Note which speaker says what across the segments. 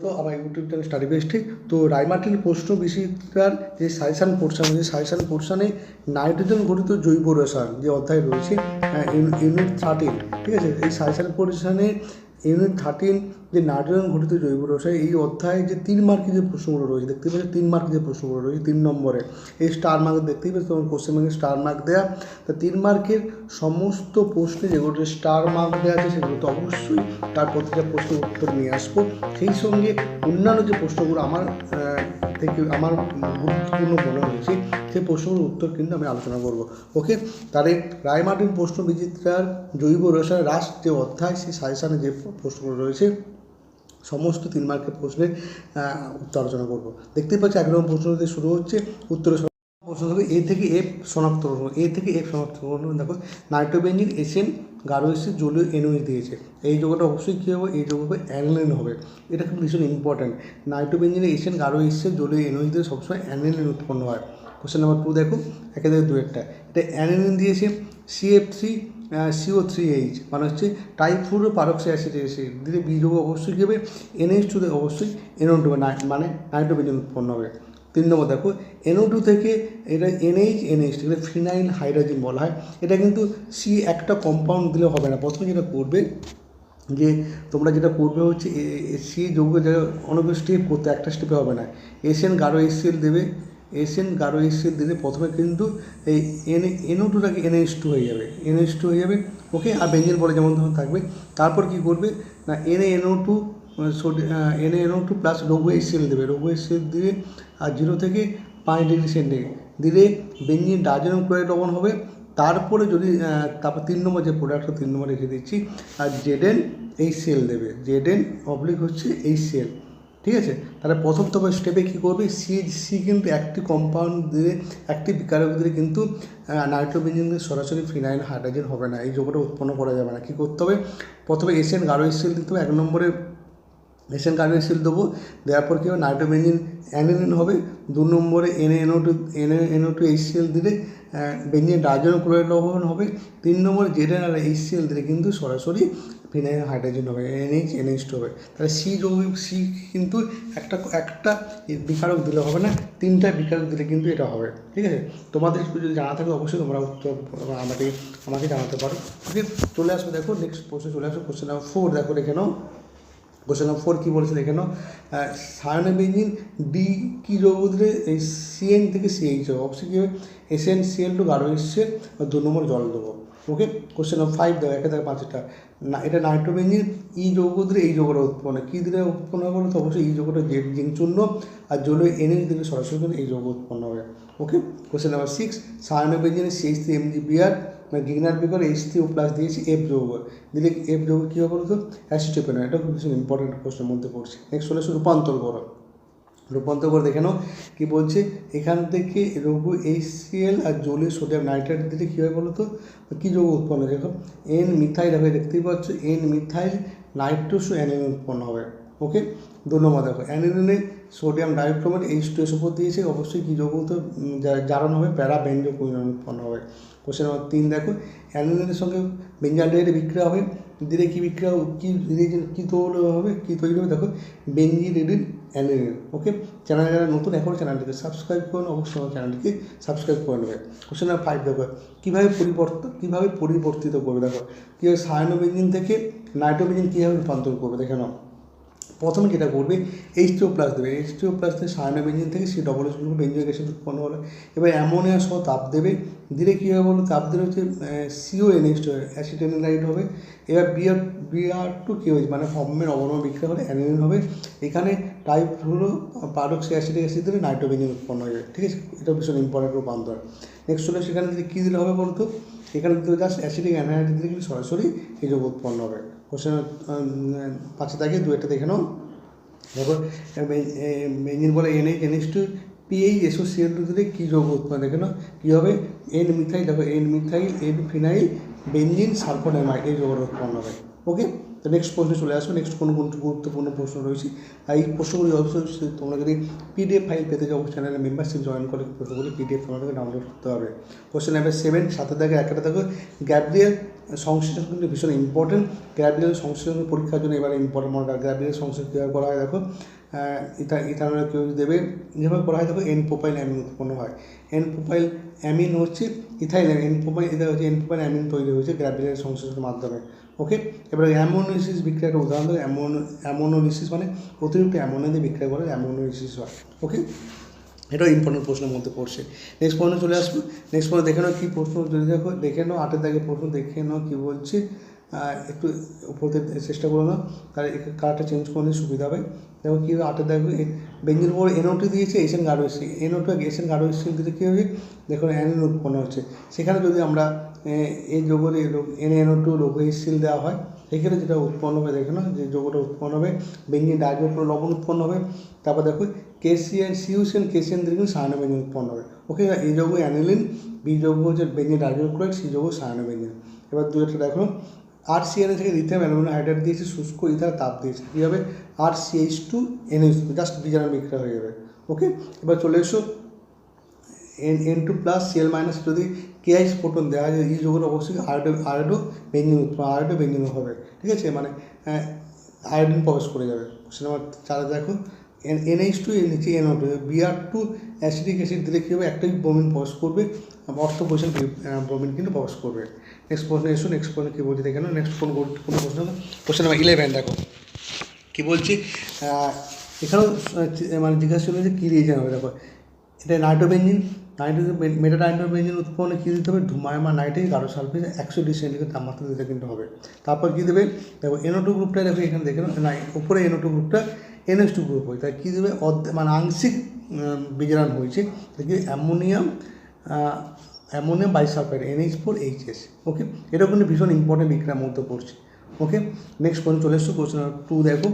Speaker 1: তো আমার YouTube channel study বেস্টে তো রাইমার্টিন প্রশ্ন বিচিত্রার যে সাজেশান পোর্শন যে সাজেশান পোর্শনে নাইট্রোজেন গঠিত জৈব রসায়ন যে অধ্যায় রয়েছে ইউনিট থার্টিন ঠিক আছে? এই সাজেশান পোর্শনে ইউনিট থার্টিন যে নাইট্রোজেন ঘটিত জৈব রসায় এই অধ্যায়ে যে তিন মার্কের যে প্রশ্নগুলো রয়েছে, দেখতে পাচ্ছি তিন মার্কের যে প্রশ্নগুলো রয়েছে, তিন নম্বরে। এই স্টার মার্ক দেখতেই পাচ্ছি তোমার কোশ্চেন ব্যাংকে স্টার মার্ক দেওয়া তা তিন মার্কের সমস্ত প্রশ্নে যেগুলো স্টার মার্ক দেওয়া আছে সেগুলো তো অবশ্যই তার প্রতিটা প্রশ্নের উত্তর নিয়ে আসব। সেই সঙ্গে অন্যান্য যে প্রশ্নগুলো আমার থেকে আমার গুরুত্বপূর্ণ মনে হয়েছে, সেই প্রশ্নগুলোর উত্তর কিন্তু আমি আলোচনা করব। ওকে তাহলে রায়মার্টিন প্রশ্ন বিচিত্রার জৈব রসায়ন রাস যে অধ্যায়, সেই সাজেশানে যে প্রশ্নগুলো রয়েছে সমস্ত তিন মার্কের প্রশ্নের উত্তর আলোচনা করব। দেখতেই পাচ্ছি এক নম্বর প্রশ্ন দিয়ে শুরু হচ্ছে, উত্তরে প্রশ্ন হবে এ থেকে এফ শনাক্ত করব এ থেকে এফ শনাক্ত দেখো নাইট্রোবেঞ্জিন এসেন গাঢ় এসে জলীয় এনোই দিয়েছে। এই যোগটা অবশ্যই কী হবে? এই যোগ হবে অ্যানিলিন হবে। এটা খুব ভীষণ ইম্পর্ট্যান্ট নাইট্রোবেঞ্জিনে এসেন গাঢ় এসে জলীয় এনোই দিয়ে সবসময় অ্যানিলিন উৎপন্ন হয়। কোশ্চেন নাম্বার টু দেখো একে থেকে দু একটা। এটা অ্যানিলিন দিয়েছে CF three CO three H মানে হচ্ছে টাইফুড পারক্সি অ্যাসিড এসে দিলে বীজযোগ অবশ্যই কী হবে এনএইচ টু অবশ্যই এনও টু মানে নাইট্রোবেঞ্জিন উৎপন্ন হবে। তিন নম্বর দেখো এনও টু থেকে এটা এনএইচ এনএইচ এটা ফিনাইল হাইড্রোজেন বলা হয়। এটা কিন্তু সি একটা কম্পাউন্ড দিলে হবে না। প্রথমে যেটা করবে, যে তোমরা যেটা করবে হচ্ছে সি যৌগ অনেক স্টেপ করতে, একটা স্টেপে হবে না। এসএন গাঢ় এসএল দেবে এসএন গাঢ় এসএল দিলে প্রথমে কিন্তু এই এন এনও টুটাকে এনএইচ টু হয়ে যাবে, এনএইচ টু হয়ে যাবে, ওকে? আর বেঞ্জিন বলে যেমন তখন থাকবে। তারপর কি করবে? না, NA NO two NA NO two plus লঘু এসএল দেবে। লঘু এসএল দিয়ে আর জিরো থেকে পাঁচ ডিগ্রি সেন্টিগ্রেড। দিলে বেঞ্জিন ডাইজেনাম ক্লোরাইড লবণ হবে। তারপরে যদি তারপর তিন নম্বর যে প্রোডাক্টটা তিন নম্বর রেখে দিচ্ছি, আর জেডেন এই সেল দেবে। জেডেন অবলিক হচ্ছে এই সেল ঠিক আছে? তাহলে প্রথম তবে স্টেপে কী করবে? সি সি কিন্তু একটি কম্পাউন্ড দিলে একটি বিকারক দিলে কিন্তু নাইট্রোবেঞ্জিন দিয়ে সরাসরি ফিনাইল হাইড্রোজেন হবে না। এই যোগটা উৎপন্ন করা যাবে না। কী করতে হবে? প্রথমে এশিয়ান গাঢ় সেল দিতে হবে। এক নম্বরে এশিয়ান এসএন কার্বক্সিল দেবো। দেওয়ার পর কী হবে? নাইট্রোবেঞ্জিন অ্যানিলিন হবে। দু নম্বরে NA NO two NA NO two HCl দিলে বেঞ্জিন ডাইজেন, ক্লোরাইড লবণ হবে। তিন নম্বরে জেডেন আর এইচসিএল দিলে কিন্তু সরাসরি ফিনাইল হাইড্রোজেন হবে এনএইচ টু হবে। তাহলে সি যৌগ সি কিন্তু একটা একটা বিকারক দিলে হবে না, তিনটা বিকারক দিলে কিন্তু এটা হবে, ঠিক আছে? তোমাদের যদি জানা থাকে অবশ্যই তোমরা উত্তর আমাকে আমাকে জানাতে পারো, ওকে? চলে আসবে, দেখো নেক্সট প্রশ্নে চলে আসো কোশ্চেন নাম্বার ফোর দেখো দেখে নাও। কোশ্চেন নাম্বার ফোর কী বলেছে দেখে নাও। সায়ানোবেঞ্জিন ডি কী যৌগ দিলে এই সিএন থেকে সিএইচ হবে অবশ্যই কী হবে? এসএন সিএল টু গাঢ় এসছে দু নম্বর জল দেবো। ওকে কোশ্চেন নাম্বার ফাইভ দেখো একে থেকে পাঁচটা। না, এটা নাইট্রোবেঞ্জিন ই যৌগ দিলে এই যৌগটা উৎপন্ন। কী দিলে উৎপন্ন হবে? তো অবশ্যই এই যৌগটা জেড জিং চূর্ণ আর জলীয় এনএস দিলে সরাসরি এই যৌগ উৎপন্ন হবে। ওকে কোশ্চেন নাম্বার সিক্স সায়ানোবেঞ্জিনের সিএইচ থ্রি এমজি বিআর মানে গিগনার বিকর এইচ থ্রি ও প্লাস দিয়েছি এফ যৌগ। দিলে এফ যৌগ কী হবে বলতো? অ্যাসিটোপেন এটা খুব ভীষণ ইম্পর্টেন্ট কোশ্চেন মধ্যে পড়ছে। নেক্সট আসে রূপান্তর করো রূপান্তর করে দেখে নাও। কী বলছে? এখান থেকে রঘু এইচসিএল আর জলীয় সোডিয়াম নাইট্রেট দিলে কী হয় বলো তো? কী যৌগ উৎপন্ন দেখো? এন মিথাইল হবে, দেখতেই পাচ্ছ এন মিথাইল নাইট্রোসো অ্যানিলিন উৎপন্ন হবে। ওকে দু নম্বর দেখো অ্যানিলিনে sodium dichromate H two S দিয়েছে, অবশ্যই কী যৌগ জারণ হবে প্যারা কুইনন উৎপন্ন হবে। কোশ্চেন নম্বর তিন দেখো অ্যানিলিনের সঙ্গে বেঞ্জালডেটের বিক্রিয়া হবে। দিলে কী বিক্রিয়া কী কী তৈরি হবে? কী তৈরি হবে? দেখো বেঞ্জিরেডিন অ্যানিলিন ওকে চ্যানেল যারা নতুন এখনও চ্যানেলটিকে সাবস্ক্রাইব করুন অবশ্যই আমার চ্যানেলটিকে সাবস্ক্রাইব করে নেবে। কোশ্চেন নাম্বার ফাইভ দেখো, কীভাবে পরিবর্তন কীভাবে পরিবর্তিত করবে? দেখো, কীভাবে সায়ানোবেঞ্জিন থেকে নাইট্রোবেঞ্জিন কীভাবে রূপান্তর করবে? দেখে নাও। প্রথমে যেটা করবে এইচ টু প্লাস দেবে। এইচ টু প্লাস থেকে সায়ানোবেঞ্জিন থেকে C double H benzoic acid উৎপন্ন হলো। এবার অ্যামোনিয়া সহ তাপ দেবে। দিলে কী হবে বলো তাপ দিলে হচ্ছে সিও এনএইচ অ্যাসিটেনিলাইট হবে এবার বিআর বিআর টু কী হয়েছে মানে ফর্মের অবনম বিক্রিয়া হলে অ্যানিলিন হবে। এখানে টাইপ হলো পারক্সি অ্যাসিডিক অ্যাসিড দিলে নাইট্রোবেঞ্জিন উৎপন্ন হয়ে যাবে ঠিক আছে? এটা ভীষণ ইম্পর্টেন্ট রূপান্তর। নেক্সট হলো সেখানে যদি কী দিলে হবে বলতো? এখানে দিলে জাস্ট অ্যাসিডিক অ্যানাহাইড দিলে কিন্তু সরাসরি এই যোগ উৎপন্ন হবে। কোশ্চেন পাঁচে থাকে দু একটা দেখে নাও। দেখো ইঞ্জিন বলে NH NH two PH SO CL two দিলে কী যৌগ উৎপন্ন? দেখে নাও, কী হবে? এন মিথাইল দেখো N methyl N phenyl benzene sulphonamide এই যৌগটা উৎপন্ন হবে ওকে তো নেক্সট প্রশ্নে চলে আসবে নেক্সট কোনো কোন গুরুত্বপূর্ণ প্রশ্ন রয়েছে? আর এই প্রশ্নগুলি অবশ্যই তোমরা যদি পিডিএফ ফাইল পেতে যাও চ্যানেলে মেম্বারশিপ জয়েন করে প্রশ্নগুলি পিডিএফ তোমাদেরকে ডাউনলোড করতে হবে। কোশ্চেন নাম্বার সেভেন সাথে দেখো একটা দেখো গ্যাব্রিয়েল সংশ্লেষণ কিন্তু ভীষণ ইম্পর্টেন্ট গ্র্যাভিডের সংশ্লেষণ পরীক্ষার জন্য এবার ইম্পর্টেন্ট মনে গ্র্যাভিডের সংশ্লেষণ করা হয়, দেখো। ইথা ইথানলের কেউ দেবে যেভাবে করা হয়, দেখো এন অ্যামিন উৎপন্ন হয়। এন অ্যামিন হচ্ছে ইথাইল এন এটা হচ্ছে এন প্রোপাইল অ্যামিন তৈরি হয়েছে গ্র্যাভিডের সংশ্লেষণের মাধ্যমে। ওকে এবারে অ্যামোনোলিসিস বিক্রিয়া একটা উদাহরণ দেবো। অ্যামোনো অ্যামোনোলিসিস মানে অতিরিক্ত অ্যামোনিয়া দিয়ে বিক্রিয়া করে অ্যামোনোলিসিস হয়। ওকে এটাও ইম্পর্টেন্ট প্রশ্নের মধ্যে পড়ছে। নেক্সট পয়েন্টে চলে আসব। নেক্সট পয়েন্ট দেখে নাও কী প্রশ্ন, যদি দেখো, দেখে নাও, আটের দাগে প্রশ্ন, দেখে নাও কী বলছে। একটু থেকে চেষ্টা করো না। তাহলে কালারটা চেঞ্জ করলে সুবিধা হবে। দেখো কী হবে আটের দাগে বেঞ্জির উপর এনওটি দিয়েছে এশিয়ান গার্ডওয়েসি এনওটি এশিয়ান গার্ডওয়েসি দিলে কী হবে? দেখো অ্যানিন উৎপন্ন হচ্ছে। সেখানে যদি আমরা এ, এই যোগের এন এনও টু লোকহিসিল দেওয়া হয় সেক্ষেত্রে যেটা উৎপন্ন হবে দেখে না যে যোগটা উৎপন্ন হবে ডাইজের উপর লবণ উৎপন্ন হবে। তারপর দেখো কেসিয়ান সিউসিয়ান কেসিয়ান দিলে কিন্তু সায়ানো বেঞ্জিন উৎপন্ন হবে। ওকে এই যোগ অ্যানিলিন বি যোগ হচ্ছে বেঞ্জিন ডাইজের ক্লোরাইড সি যোগ সায়ানো বেঞ্জিন এবার দু একটা দেখো আর সিএনএ থেকে লিথিয়াম অ্যালুমিনিয়াম হাইড্রেট দিয়েছে, শুষ্ক ইথার তাপ দিয়েছে। কী হবে R CH two NH just বিজানা বিক্রিয়া হয়ে যাবে। ওকে এবার চলে এসো। N N two plus CL minus যদি কেআইস ফোটন দেওয়া যায় এই যোগের অবশ্যই আয়োডো আয়োডো বেঞ্জিন উৎপন্ন আয়োডো বেঞ্জিন হবে। ঠিক আছে? মানে আয়োডিন প্রবেশ করে যাবে। সিনেমা চারে দেখো। এনএইচ টু নিচে NO two BR two acidic acid দিলে কী হবে? একটাই বমিন প্রবেশ করবে অর্থ পয়সা বমিন কিন্তু প্রবেশ করবে। নেক্সট প্রশ্ন, এসো নেক্সট প্রশ্ন কী বলছি দেখে নেক্সট কোন কোন প্রশ্ন কোশ্চেন নাম্বার ইলেভেন দেখো। কী বলছি? এখানেও মানে জিজ্ঞাসা ছিল যে কী রিয়েজন হবে, দেখো। এটা নাইট্রোবেঞ্জিন। নাইট্রোজেন মেটা নাইট্রোবেঞ্জিন উৎপন্ন কী দিতে হবে? ধুমায়মা নাইট্রেট, গাঢ় সালফেট, একশো ডিগ্রি সেন্টিগ্রেড তাপমাত্রা দিতে কিন্তু হবে। তারপর কী দেবে? দেখো এনও টু গ্রুপটা দেখো, এখানে দেখে না, উপরে এনও টু গ্রুপটা এনএস টু গ্রুপ হয়। তাই কী দেবে? মানে আংশিক বিজারণ হয়েছে। দেখি ammonium ammonium bisulphide NH four HS okay এটা কিন্তু ভীষণ ইম্পর্টেন্ট বিক্রিয়ার মধ্যে পড়ছে। ওকে নেক্সট পয়েন্ট চলে এসছো কোশ্চেন টু দেখো।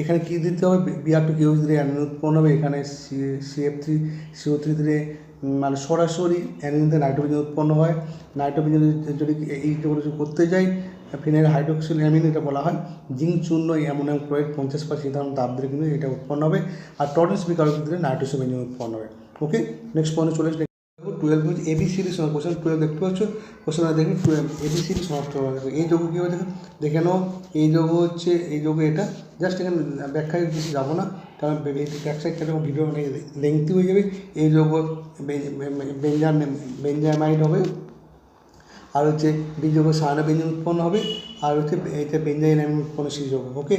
Speaker 1: এখানে কী দিতে হবে? বিআর টু কিউ দিলে অ্যানিন উৎপন্ন হবে এখানে। C CF three CO three দিলে মানে সরাসরি অ্যানিনতে নাইট্রোজেন উৎপন্ন হয়। নাইট্রোজেন যদি এই করতে যাই ফিনাইল হাইড্রোক্সিল অ্যামিন এটা বলা হয় জিঙ্ক চূর্ণ অ্যামোনিয়াম ক্লোরাইড পঞ্চাশ পার্সেন্ট ধারণ তাপ দিলে কিন্তু এটা উৎপন্ন হবে আর টরেন্স বিকারক দিলে নাইট্রোজেন বেঞ্জিন উৎপন্ন হবে ওকে নেক্সট পয়েন্ট চলে এসে টুয়েলভ হচ্ছে এবিসিডি সময় কোশ্চেন টুয়েলভ দেখতে পাচ্ছ কোশ্চেন দেখি টুয়েলভ এবিসিডি সমাপ্ত করা দেখো এই যোগ কী হবে দেখো নাও এই যোগ হচ্ছে এই যোগ এটা জাস্ট এখানে ব্যাখ্যায় কিছু যাব না কারণ থেকে ভিডিও অনেক লেংথি হয়ে যাবে এই যোগ বেঞ্জাম বেঞ্জামাইড হবে আর হচ্ছে বীজযোগ সায়না ব্যঞ্জন উৎপন্ন হবে, আর হচ্ছে এটা বেঞ্জাইন অ্যামিন উৎপন্ন সেই যোগ ওকে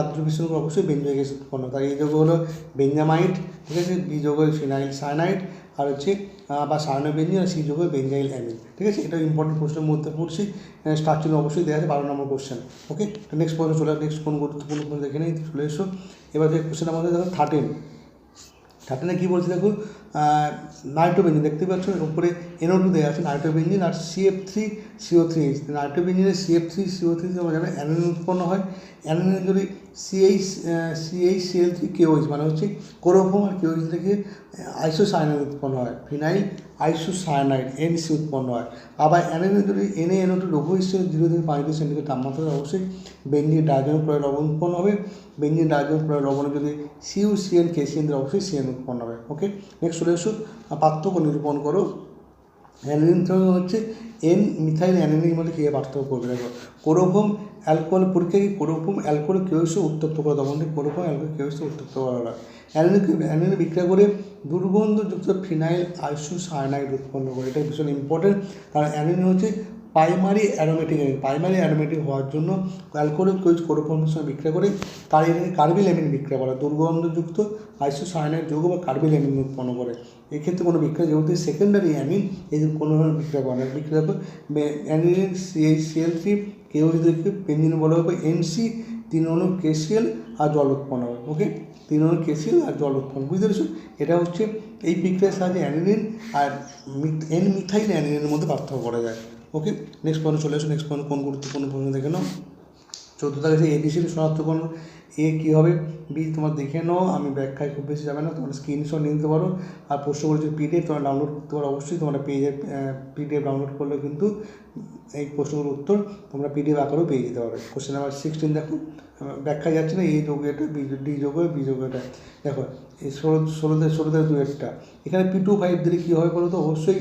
Speaker 1: আদ্র বিশ্বন অবশ্যই বেঞ্জয় গ্যাস উৎপন্ন। তার এই যোগ হলো বেঞ্জামাইট, ঠিক আছে? বীজযোগ ফিনাইল সায়ানাইড আর হচ্ছে বা সায়না বেঞ্জিন আর সেই যোগ বেঞ্জাইল অ্যামিন ঠিক আছে? এটা ইম্পর্টেন্ট প্রশ্নের মধ্যে পড়ছি স্ট্রাকচার অবশ্যই দেওয়া আছে বারো নম্বর কোশ্চেন ওকে নেক্সট পয়েন্ট চলে নেক্সট কোন গুরুত্বপূর্ণ কোন দেখে নেই, চলে এসো। এবার কোশ্চেন আমাদের দেখো থার্টিন থার্টিনে কী বলছে দেখো নাইট্রোবেঞ্জিন দেখতে পাচ্ছ উপরে এনও টু দেওয়া আছে নাইট্রোবেঞ্জিন আর CF three CO three H নাইট্রোবেঞ্জিনের CF three CO three আমরা জানো অ্যানোনিন উৎপন্ন হয় অ্যানোনিন যদি CH CH CL three KOH মানে হচ্ছে কোরোফোম আর কেওইচ থেকে আইসোসায়ানাইড উৎপন্ন হয়, ফিনাইল আইসোসায়ানাইড এনসি উৎপন্ন হয়। আবার অ্যানোনিন যদি এনএ এনও টু লঘু হিসেবে জিরো থেকে পাঁচ ডিগ্রি সেন্টিগ্রেড তাপমাত্রা, অবশ্যই বেঞ্জিন ডাইজেন ক্লোরাইড লবণ উৎপন্ন হবে। বেঞ্জিন ডাইজেন ক্লোরাইড লবণে যদি সিউ সিএন কেসিএন অবশ্যই সিএন উৎপন্ন হবে। ওকে নেক্সট চলে এসো পার্থক্য নিরূপণ করো। অ্যানিলিন হচ্ছে এন মিথাইল অ্যানিলিনের মধ্যে কী পার্থক্য করবে? দেখো কোরোফোম অ্যালকোহল পরীক্ষায় কোরোফোম অ্যালকোহল কেউ এসে উত্তপ্ত করে তখন কোরোফোম অ্যালকোহল কেউ এসে উত্তপ্ত করা হয় অ্যানিলিন অ্যানিলিন বিক্রিয়া করে দুর্গন্ধযুক্ত ফিনাইল আইসু সায়ানাইড উৎপন্ন করে। এটা ভীষণ ইম্পর্টেন্ট কারণ অ্যানিলিন হচ্ছে প্রাইমারি অ্যারোমেটিক প্রাইমারি অ্যারোমেটিক হওয়ার জন্য অ্যালকোহলিক কোচ কোরোফোমের সঙ্গে বিক্রিয়া করে কার্বিল অ্যামিন বিক্রিয়া করে। দুর্গন্ধযুক্ত আইসো সায়ানাইড যৌগ বা কার্বিল অ্যামিন উৎপন্ন করে। এক্ষেত্রে কোনো বিক্রিয়া যেহেতু সেকেন্ডারি অ্যামিন এই কোনো ধরনের বিক্রিয়া করে না বিক্রিয়া করে অ্যানিলিন সিএল থ্রি কেউ যদি পেঞ্জিন বলা হবে এনসি তিন অনু কেসিএল আর জল উৎপন্ন হবে ওকে তিন অনু কেসিএল আর জল উৎপন্ন, বুঝতে পেরেছ? এটা হচ্ছে এই বিক্রিয়ার সাহায্যে অ্যানিলিন আর এন মিথাইল অ্যানিলিনের মধ্যে পার্থক্য করা যায় ওকে নেক্সট পয়েন্ট চলে আসো নেক্সট পয়েন্ট কোন গুরুত্বপূর্ণ প্রশ্ন দেখে নাও। চৌদ্দ তারিখে এডিসির শনাক্তকরণ এ কী হবে? বি, তোমার দেখে নাও, আমি ব্যাখ্যায় খুব বেশি যাবে না, তোমরা স্ক্রিনশট নিতে পারো। আর প্রশ্নগুলো যদি পিডিএফ তোমরা ডাউনলোড করতে পারো অবশ্যই তোমরা পেজে পিডিএফ ডাউনলোড করলে কিন্তু এই প্রশ্নগুলোর উত্তর তোমরা পিডিএফ আকারেও পেয়ে যেতে পারবে। কোশ্চেন নাম্বার সিক্সটিন দেখো। ব্যাখ্যা যাচ্ছে না এই যোগ এটা ডি যোগ বি যোগ এটা দেখো, এই ষোলো, ষোলোতে ষোলোতে দু একটা। এখানে পি টু ফাইভ দিলে কী হবে বলো তো? অবশ্যই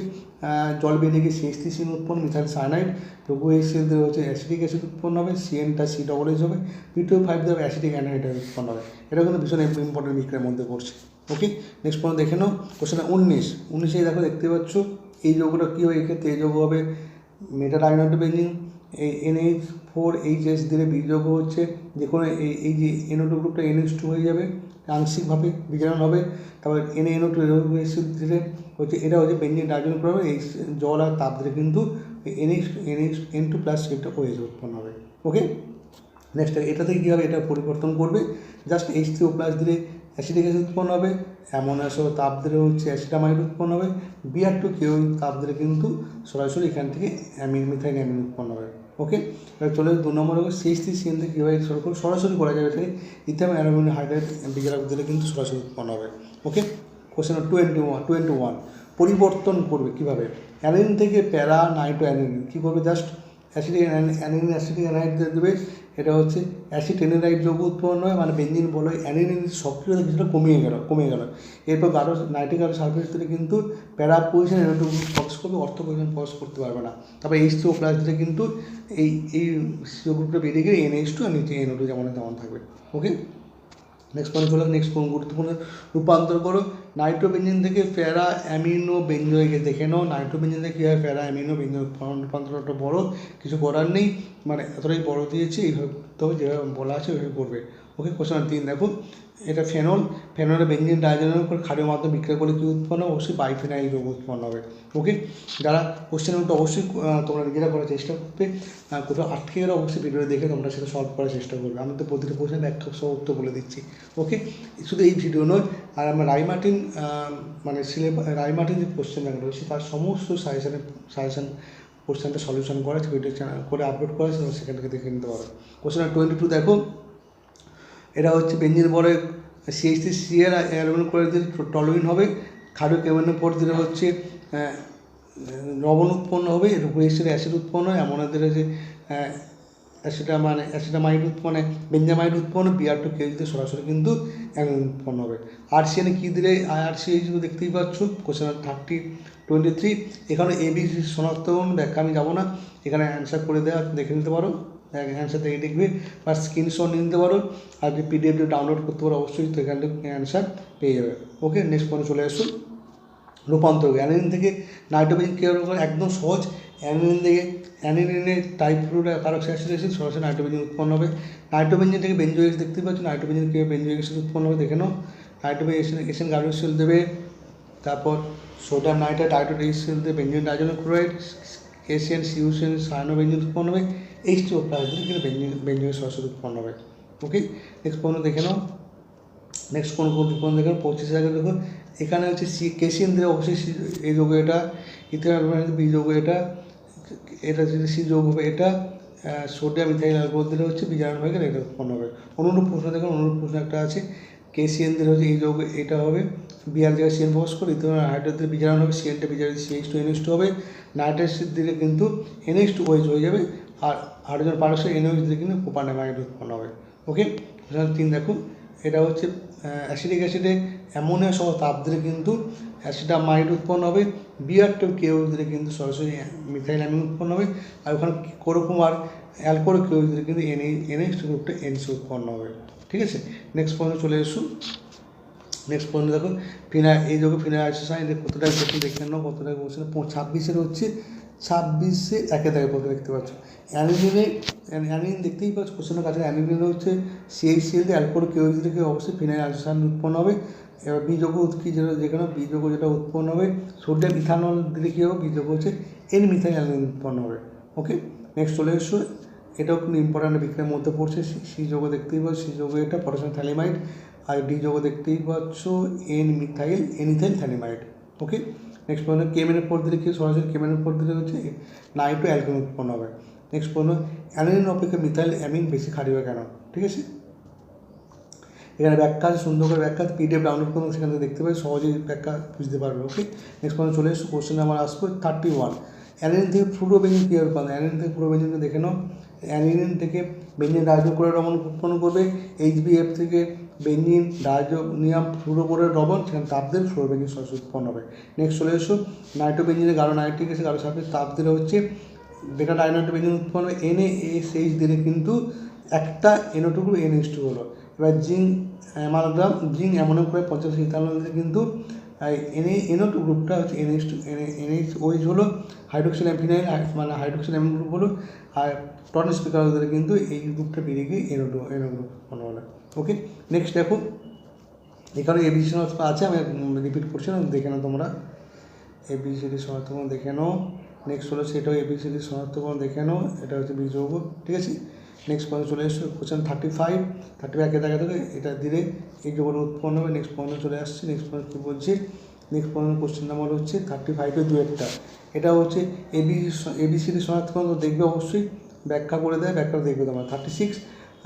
Speaker 1: জল বেরিয়ে গিয়ে সিএস থ্রি সিন উৎপন্ন মিথাইল সায়ানাইড লঘু এসিএল দিয়ে হচ্ছে অ্যাসিডিক অ্যাসিড উৎপন্ন হবে সিএনটা সি ডবল এইচ হবে পি টু ফাইভ দেবে অ্যাসিডিক অ্যানাইড উৎপন্ন হবে। এটা কিন্তু ভীষণ ইম্পর্টেন্ট বিক্রিয়ার মধ্যে পড়ছে। ওকে নেক্সট পয়েন্ট দেখে নাও কোশ্চেন উনিশ। উনিশে দেখো দেখতে পাচ্ছ, এই যোগটা কী হবে এক্ষেত্রে এই যোগ হবে আয়নট বেঞ্জিন এই এনএইচ ফোর এইচ এস দিলে বিযোগ হচ্ছে যে কোনো এই এই যে এনও টু গ্রুপটা এনএইচ টু হয়ে যাবে আংশিকভাবে বিজারণ হবে, তারপর এনএ এনও টু দিলে হচ্ছে এটা হচ্ছে বেঞ্জিন ডাইজেন করবে এই জল আর তাপ দিলে কিন্তু NH NH N two plus সেটা ওয়েজ উৎপন্ন হবে। ওকে নেক্সট এটা থেকে কী হবে? এটা পরিবর্তন করবে। Just H three O plus দিলে অ্যাসিডিক অ্যাসিড উৎপন্ন হবে অ্যামোনিয়া সহ তাপ দিলে হচ্ছে অ্যাসিডামাইড উৎপন্ন হবে বিআর টু কেউ তাপ দিলে কিন্তু সরাসরি এখান থেকে অ্যামিন মিথাইন অ্যামিন উৎপন্ন হবে। ওকে চলে দু নম্বর হবে থ্রি সিএন থেকে কীভাবে সরকার সরাসরি করা যাবে এটাকে ইথাম অ্যালুমিনিয়াম হাইড্রেট বিজারক দিলে কিন্তু সরাসরি উৎপন্ন হবে। Okay question twenty one twenty one পরিবর্তন করবে কীভাবে? অ্যালিন থেকে প্যারা নাইট্রো অ্যানিন কী করবে জাস্ট অ্যাসিডিক অ্যানিন অ্যাসিডিক অ্যানাইড দেবে। এটা হচ্ছে অ্যাসিড এনিরাইড যৌগ উৎপন্ন হয় মানে বেঞ্জিন বলে অ্যানিন সক্রিয়তা কিছুটা কমিয়ে গেল কমে গেল। এরপর গাঢ় নাইট্রিক সালফেট থেকে কিন্তু প্যারা পজিশন এনটু ফক্স করবে, অর্থ পজিশন ফক্স করতে পারবে না। তারপর এইচ টু প্লাস দিলে কিন্তু এই এই সিও গ্রুপটা বেরিয়ে গিয়ে এন এইচ টু আর নিচে এনও টু যেমন তেমন থাকবে। ওকে নেক্সট পয়েন্ট চলে নেক্সট কোন গুরুত্বপূর্ণ। রূপান্তর করো। নাইট্রোবেঞ্জিন থেকে ফেরা অ্যামিনো বেঞ্জয়কে দেখে নাও। নাইট্রোবেঞ্জিন থেকে হয় ফেরা অ্যামিনো বেঞ্জয় রূপান্তরটা বড়, কিছু করার নেই। মানে এতটাই বড় দিয়েছে, এইভাবে তবে যেভাবে বলা আছে, ওইভাবে করবে। ওকে কোশ্চেন তিন, দেখো। এটা ফেনল ফেনলের বেঞ্জিন ডাইজেনের উপর ক্ষারের মাধ্যমে বিক্রিয়া করলে কী উৎপন্ন? অবশ্যই বাইফেনাইল যৌগ উৎপন্ন হবে। ওকে যারা কোশ্চেন উত্তর অবশ্যই তোমরা নিজেরা করার চেষ্টা করবে। কোথাও আটকে গেলে অবশ্যই ভিডিও দেখে তোমরা সেটা সলভ করার চেষ্টা করবে। আমি তো প্রতিটা কোশ্চেন ব্যাখ্যা সহ উত্তর বলে দিচ্ছি। ওকে শুধু এই ভিডিও নয়, আর আমার রাইমার্টিন মানে সিলেবাস রাইমার্টিন যে কোশ্চেন ব্যাংক রয়েছে তার সমস্ত সাজেশনের সাজেশন কোশ্চেনটা সলিউশন করা ভিডিও করে আপলোড করা সেখান থেকে দেখে নিতে পারো। কোশ্চেন টোয়েন্টি টু দেখো। এটা হচ্ছে বেঞ্জিন বলে সিএইচ থ্রি সিএর অ্যালুমিনিয়াম করে দিলে টলুইন হবে ক্ষারীয় কেমনের পর দিলে হচ্ছে লবণ উৎপন্ন হবে রুপেসের অ্যাসিড উৎপন্ন হয়, এমন যে অ্যাসিডা মানে অ্যাসিডামাইড উৎপন্ন বেঞ্জামাইড উৎপন্ন বিআর টু কেউ দিতে সরাসরি কিন্তু উৎপন্ন হবে। আর সিএনে কী দিলে আর সি এইচ দেখতেই পাচ্ছ কোশ্চেন থার্টি টোয়েন্টি থ্রি এখানে এবি শনাক্তকরণ ব্যাখ্যা আমি যাব না, এখানে অ্যান্সার করে দেওয়া দেখে নিতে পারো। অ্যান্সার থেকে দেখবে। বা স্ক্রিনশট নিতে পারো আর কি পিডিএফ ডাউনলোড করতে পারো, অবশ্যই তো এখান থেকে অ্যান্সার পেয়ে যাবে। ওকে নেক্সট পয়েন্ট চলে আসুন। রূপান্তর অ্যানিন থেকে নাইট্রোজেন কী করে একদম সহজ অ্যানিলিন থেকে অ্যানিলিনের টাইপ ফ্লুটা কারক অ্যাসিড এসে সরাসরি নাইট্রোজেন উৎপন্ন হবে। নাইট্রোজেন থেকে বেঞ্জোয়েক্স দেখতে পাচ্ছ নাইট্রোজেন কীভাবে বেঞ্জোয়েক্স উৎপন্ন হবে, দেখে নাও। নাইট্রোজেন এসেন গার্ডোসেল দেবে, তারপর সোডিয়াম নাইট্রেট হাইড্রোডাইসেল দিয়ে বেঞ্জিন ডাইজেন ক্লোরাইড এসিয়ান সিউসিয়ান সায়ানো বেঞ্জিন উৎপন্ন হবে এইচ টু প্লাস দিলে কিন্তু বেঞ্জিন সরাসরি উৎপন্ন হবে ওকে নেক্সট পণ্য দেখে নাও। নেক্সট কোন কোন কোন দেখুন পঁচিশ হাজার দেখুন। এখানে হচ্ছে সি, কেসিয়ান দিলে অবশ্যই এই যোগ এটা, ইথানল বি যোগ এটা এটা যদি সি যোগ হবে এটা সোডিয়াম ইথাইল অ্যালকোহল দিলে হচ্ছে বিজারণ হয়ে গেলে এটা উৎপন্ন হবে। অনুরূপ প্রশ্ন দেখুন অনুরূপ প্রশ্ন একটা আছে। কেসিএন দিলে হচ্ছে এই যোগ এটা হবে। বিআর জায়গায় সিএন ফোর্স করে ইথানল হাইড্রোজেন বিজারণ হবে সিএনটা বিজার সিএইচ টু এনএইচ টু হবে। নাইট্রেস দিকে কিন্তু এনএইচ টু ওয়েজ হয়ে যাবে, আর হাইড্রোজেন পারক্সাইড এনএইচ দিলে কিন্তু কোপানামাইড উৎপন্ন হবে। ওকে তিন, দেখুন, এটা হচ্ছে অ্যাসিডিক অ্যাসিডে অ্যামোনিয়া সহ তাপ দিলে কিন্তু অ্যাসিডা অ্যাসিডামাইড উৎপন্ন হবে বিআর টু কেউ দিলে কিন্তু সরাসরি মিথাইল অ্যামিন উৎপন্ন হবে, আর ওখানে কোরকুম আর অ্যালকোহল কেউ দিলে কিন্তু এনএ এনএক্স গ্রুপটা এনসি উৎপন্ন হবে। ঠিক আছে? নেক্সট পয়েন্টে চলে এসুন নেক্সট পয়েন্ট দেখো ফিনা এই যোগে ফিনা আইসোসাইন কতটা কোশ্চেন দেখে নাও কতটা কোশ্চেন ছাব্বিশের হচ্ছে, ছাব্বিশে একে থেকে পথে দেখতে পাচ্ছ। অ্যানিলিনে অ্যানিলিন দেখতেই পাচ্ছ কোশ্চেনের কাছে অ্যানিলিনে হচ্ছে সিএইচসিএল অ্যালকোহল কেউজ থেকে অবশ্যই আইসোসাইন উৎপন্ন হবে। এবার বীজযোগ কি যেটা যেখানে বীজযোগ যেটা উৎপন্ন হবে সোডিয়াম ইথানল দিলে কী হবে? বীজযোগ হচ্ছে এন মিথাইল অ্যানিলিন উৎপন্ন হবে। ওকে নেক্সট চলে এসো। এটাও কিন্তু ইম্পর্ট্যান্ট বিক্রিয়ার মধ্যে পড়ছে। সি যোগ দেখতেই পাচ্ছ, সি যোগ এটা পটাশিয়াম থ্যালিমাইড আর ডি যোগ দেখতেই পাচ্ছ এন মিথাইল এনিথাইল থ্যানিমাইড ওকে নেক্সট পয়েন্ট কেমেনের পর দিলে কি সরাসরি কেমেনের পর দিলে হচ্ছে? নাইট্রো অ্যালকোহল উৎপন্ন হবে। নেক্সট পয়েন্ট অ্যানিলিন অপেক্ষা মিথাইল অ্যামিন বেশি খারি হয় কেন? ঠিক আছে? এখানে ব্যাখ্যা সুন্দর করে ব্যাখ্যা পিডিএফ ডাউনলোড করুন, সেখান থেকে দেখতে পাবে, সহজেই ব্যাখ্যা বুঝতে পারবে ওকে নেক্সট পয়েন্ট চলে এসো কোশ্চেন আমার আসব থার্টি ওয়ান অ্যানিলিন থেকে ফ্লুরো বেঞ্জিন কীভাবে পাবে অ্যানিলিন থেকে ফ্লুরো বেঞ্জিনকে দেখে নাও। অ্যানিলিন থেকে বেঞ্জিন করে রমন উৎপন্ন করবে এইচবিএফ থেকে বেঞ্জিন ডায়োনিয়াম ফ্লুরোবোরের লবণ, সেখানে তাপ দিলে ফ্লোরোবেঞ্জিন সরাসরি উৎপন্ন হবে। নেক্সট চলে এসো নাইট্রোবেঞ্জিনে গাঢ় নাইট্রিক এসে গাঢ় সাপে তাপ দিলে হচ্ছে বেটা ডাইনাইট্রোবেঞ্জিন উৎপন্ন হবে। এনে এস এইচ দিলে কিন্তু একটা এনোটুকু এন এইচ টু হলো। এবার জিঙ্ক অ্যামালগ্রাম জিঙ্ক অ্যামোনিয়াম করে পঞ্চাশ ইথানল দিলে কিন্তু এনএ এনও টু গ্রুপটা হচ্ছে এনএইচ টু এনএইচ ওইচ হলো হাইড্রোক্সিল অ্যাম্পিনাইল মানে হাইড্রোক্সিল অ্যামিন গ্রুপ হলো, আর টন স্পিকার কিন্তু এই গ্রুপটা বেরিয়ে গিয়ে এনও টু এনও গ্রুপ মনে হলো। ওকে নেক্সট দেখো, এখানে এবিসি শনাক্ত আছে, আমি রিপিট করছি না, দেখে নাও তোমরা। এ এবিসিডি শনাক্তকরণ দেখে নাও। নেক্সট হলো সেটাও এবিসিডি শনাক্তকরণ দেখে নাও, এটা হচ্ছে বীজযৌগ, ঠিক আছে? নেক্সট পয়েন্ট চলে এসছো question thirty five thirty five দেখা থাকে এটা দিলে এই যোগটা উৎপন্ন হবে। নেক্সট পয়েন্টে চলে আসছে নেক্সট পয়েন্ট কী বলছে? নেক্সট পয়েন্ট কোশ্চেন নাম্বার হচ্ছে থার্টি ফাইভে দু একটা। এটা হচ্ছে এবি এবিসিডি শনাক্তকরণ তো দেখবে অবশ্যই। ব্যাখ্যা করে দেয়, ব্যাখ্যা দেখবে তোমার। থার্টি সিক্স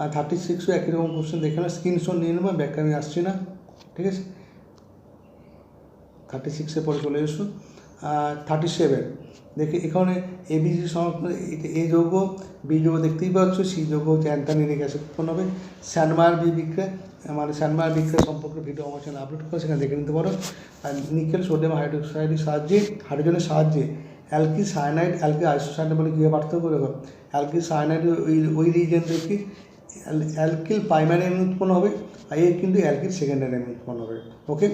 Speaker 1: আর থার্টি সিক্সও একই রকম কোশ্চেন দেখে না স্ক্রিনশট নিয়ে নেব, ব্যাখ্যা নিয়ে আসছি না। ঠিক আছে? থার্টি সিক্সের পরে চলে এসো। Thirty seven. দেখি এখানে এবিসি সংরক্ষণ এই যৌগ, বি যৌগ দেখতেই পাচ্ছ, সি যৌগ হচ্ছে অ্যান্থানিরিক অ্যাসিড উৎপন্ন হবে। স্যানমার বি বিক্রিয়া মানে স্যানমার বিক্রিয়া সম্পর্কে ভিডিও আমার চ্যানেল আপলোড করে সেখানে দেখে নিতে পারো। আর নিকেল সোডিয়াম হাইড্রোক্সাইডের সাহায্যে, হাইড্রোজেনের সাহায্যে অ্যালকি সায়ানাইড অ্যালকি আইসোসায়ানাইড বলে কীভাবে পার্থক্য দেখো অ্যালকি সায়ানাইড ওই ওই রিজেন থেকে অ্যালকিল প্রাইমারি অ্যামিন উৎপন্ন হবে, আর এর কিন্তু অ্যালকিল সেকেন্ডারি অ্যামিন উৎপন্ন হবে। ওকে?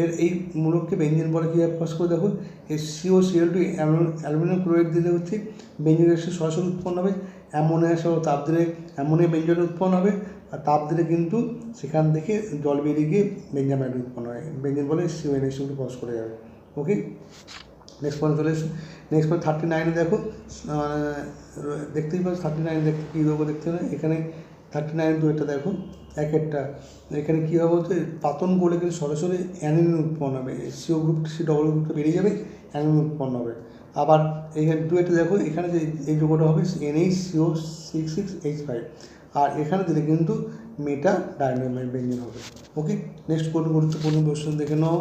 Speaker 1: এর এই মূলককে বেঞ্জিন বলে কীভাবে পাস করে দেখো এই CO CL two aluminium chloride দিলে হচ্ছে বেঞ্জিন গ্যাসের সরাসরি উৎপন্ন হবে। অ্যামোনিয়া সহ তাপ দিলে অ্যামোনিয়া বেঞ্জন উৎপন্ন হবে, আর তাপ দিলে কিন্তু সেখান থেকে জল বেরিয়ে গিয়ে বেঞ্জামাইড উৎপন্ন হয়। বেঞ্জিন বলে সিও এন এস পাস করে যাবে। ওকে? নেক্সট পয়েন্ট চলে এসো নেক্সট পয়েন্ট থার্টি নাইনে দেখো দেখতেই পাচ্ছ থার্টি নাইন দেখতে কী দেবো দেখতে হবে এখানে থার্টি নাইন দু একটা দেখো, এক একটা। এখানে কী হবে বলতে পাতন করলে কিন্তু সরাসরি অ্যানিলিন উৎপন্ন হবে। সিও গ্রুপ সি ডবল গ্রুপটা বেরিয়ে যাবে অ্যানিলিন উৎপন্ন হবে। আবার এখানে দু একটা দেখো, এখানে যে এই যোগটা হবে NH CO six six H five আর এখানে দিলে কিন্তু মেটা ডায়নামাইট বেঞ্জিন হবে। ওকে নেক্সট কোন গুরুত্বপূর্ণ কোশ্চেন দেখে নাও।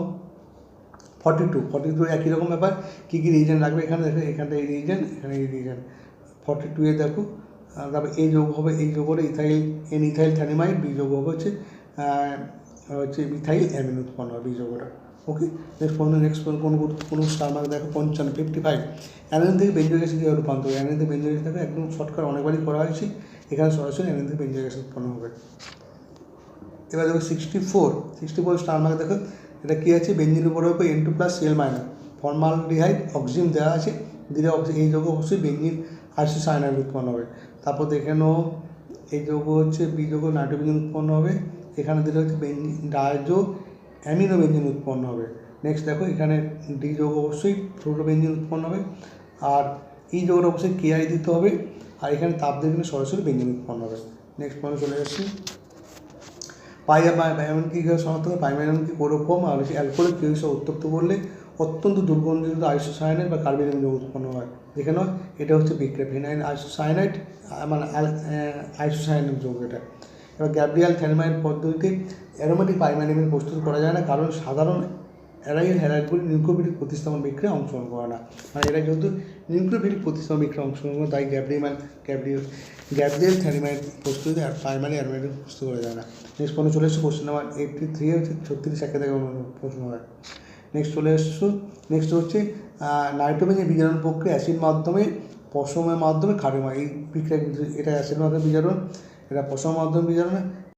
Speaker 1: ফর্টি টু ফর্টি টু একই রকম ব্যাপার। কী কী রিজন লাগবে এখানে দেখো এখানটা এই রিজন এখানে এই রিজন ফর্টি টু এ দেখো তারপর এই যোগ হবে এই যোগ হলে ethyl, N ethyl ethanamide B যোগ হবে হচ্ছে হচ্ছে ইথাইল অ্যামিন উৎপন্ন হবে বি যোগটা। ওকে নেক্সট পনেরো নেক্সট কোন গুরুত্বপূর্ণ স্টার মার্ক দেখো? পঞ্চান্ন ফিফটি ফাইভ অ্যানিন থেকে বেঞ্জো গ্যাসে কীভাবে রূপান্তর অ্যানিন থেকে বেঞ্জো গ্যাস একদম শর্টকাট অনেকবারই করা হয়েছে। এখানে সরাসরি অ্যানিন থেকে বেঞ্জো গ্যাস উৎপন্ন হবে। এবার দেখো sixty four sixty four star mark দেখো, এটা কী আছে? বেঞ্জিন উপরে হবে N two plus CL minus formaldehyde oxygen দেওয়া আছে। দিলে এই যোগ অবশ্যই বেঞ্জিন আইসো সাইনাইড উৎপন্ন হবে। তারপর দেখে নাও, এই যোগ হচ্ছে বি যোগ নাইট্রোবেঞ্জিন উৎপন্ন হবে। এখানে দিলে হচ্ছে ডায়জো অ্যামিনো বেঞ্জিন উৎপন্ন হবে। নেক্সট দেখো, এখানে ডি যোগ অবশ্যই বেঞ্জিন উৎপন্ন হবে। আর ই যোগটা অবশ্যই কেআই দিতে হবে। আর এখানে তাপ দিয়ে সরাসরি বেঞ্জিন উৎপন্ন হবে। নেক্সট পয়েন্ট চলে যাচ্ছি। পাইয়া এমনকি শনাক্ত করে পাইমা এমনকি ক্লোরোফর্ম? আর হচ্ছে অ্যালকোহলিক কেউ সব উত্তপ্ত করলে অত্যন্ত দুর্গন্ধিত আইসোসায়ানাইড বা কার্বিনিয়াম যোগ উৎপন্ন হয়। যেখানে এটা হচ্ছে বিক্রিয়া ফিনাইল আইসোসায়ানাইড মানে আইসোসায়ানিক যোগ এটা। এবার গ্যাব্রিয়াল থ্যানমাইড পদ্ধতিতে অ্যারোমেটিক পাইমানিমের প্রস্তুত করা যায় না, কারণ সাধারণ অ্যারাইল হ্যারাইডগুলি নিউক্লিওফিলিক প্রতিস্থাপন বিক্রিয়া অংশগ্রহণ করে না। মানে এরা যেহেতু নিউক্লিওফিলিক প্রতিস্থাপন বিক্রিয়া অংশগ্রহণ করে, তাই গ্যাব্রিয়াল গ্যাব্রিয়াল গ্যাব্রিয়াল থ্যানিমাইড প্রস্তুতি প্রাইমারি অ্যারোমেটিক প্রস্তুত করা যায় না। নেক্সট পয়েন্ট চলে এসছে কোশ্চেন নাম্বার এইটটি থ্রি হচ্ছে ছত্রিশ, একে থেকে প্রশ্ন হয়। নেক্সট চলে এসছো নেক্সট হচ্ছে নাইট্রোজেনের বিজারণ প্রক্রিয়া অ্যাসিড মাধ্যমে পশমের মাধ্যমে ক্ষারীয় এই বিক্রিয়া এটা অ্যাসিড মাধ্যমে বিজারণ, এটা পশমের মাধ্যমে বিজারণ